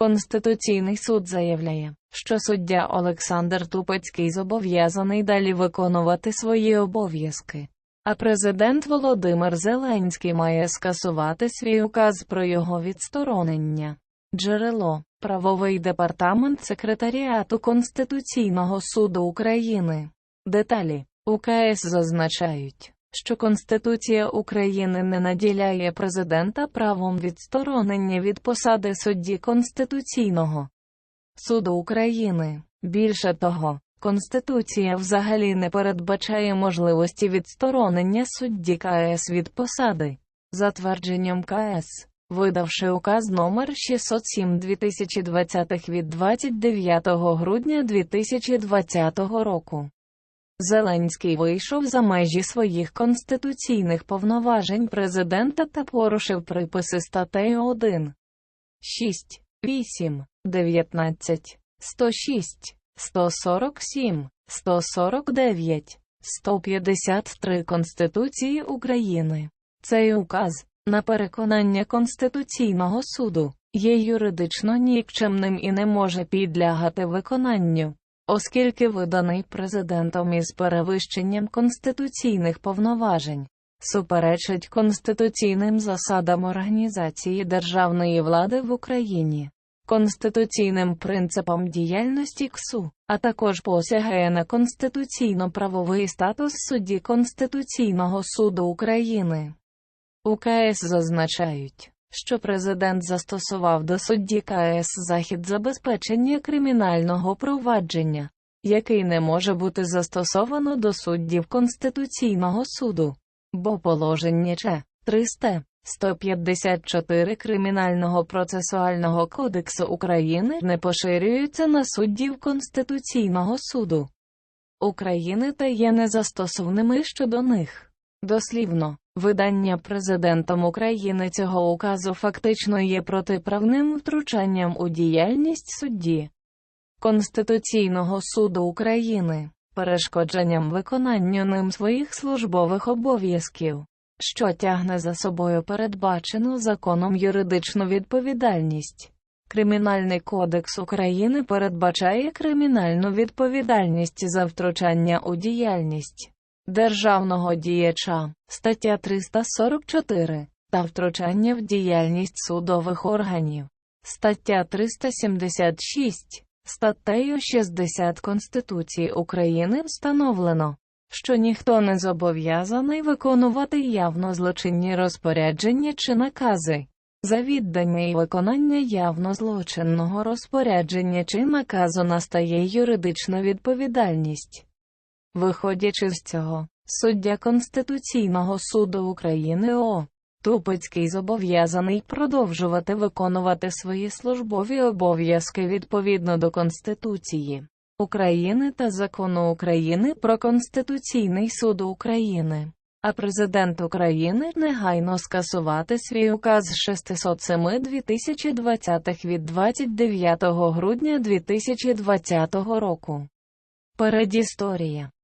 Конституційний суд заявляє, що суддя Олександр Тупецький зобов'язаний далі виконувати свої обов'язки. А президент Володимир Зеленський має скасувати свій указ про його відсторонення. Джерело Правовий департамент Секретаріату Конституційного суду України. Деталі УКС зазначають, що Конституція України не наділяє президента правом відсторонення від посади судді Конституційного суду України. Більше того, Конституція взагалі не передбачає можливості відсторонення судді КС від посади. Затвердженням КС, видавши указ номер 607 2020 від 29 грудня 2020 року. Зеленський вийшов за межі своїх конституційних повноважень президента та порушив приписи статей 1, 6, 8, 19, 106, 147, 149, 153 Конституції України. Цей указ, на переконання Конституційного суду, є юридично нікчемним і не може підлягати виконанню, оскільки виданий президентом із перевищенням конституційних повноважень, суперечить конституційним засадам організації державної влади в Україні. Конституційним принципам діяльності КСУ, а також посягає на конституційно-правовий статус судді Конституційного суду України. УКС зазначають, що президент застосував до судді КС захід забезпечення кримінального провадження, який не може бути застосовано до суддів Конституційного суду, бо положення Ч. 300. 154 Кримінального процесуального кодексу України не поширюються на суддів Конституційного суду України та є незастосовними щодо них. Дослівно, видання президентом України цього указу фактично є протиправним втручанням у діяльність судді Конституційного суду України, перешкодженням виконанню ним своїх службових обов'язків що тягне за собою передбачену законом юридичну відповідальність. Кримінальний кодекс України передбачає кримінальну відповідальність за втручання у діяльність державного діяча, стаття 344, та втручання в діяльність судових органів, стаття 376, статтею 60 Конституції України встановлено що ніхто не зобов'язаний виконувати явно злочинні розпорядження чи накази. За віддання і виконання явно злочинного розпорядження чи наказу настає юридична відповідальність. Виходячи з цього, суддя Конституційного суду України О. Тупицький зобов'язаний продовжувати виконувати свої службові обов'язки відповідно до Конституції. України та Закону України про Конституційний суд України, а президент України негайно скасувати свій указ 607 2020 від 29 грудня 2020 року. Передісторія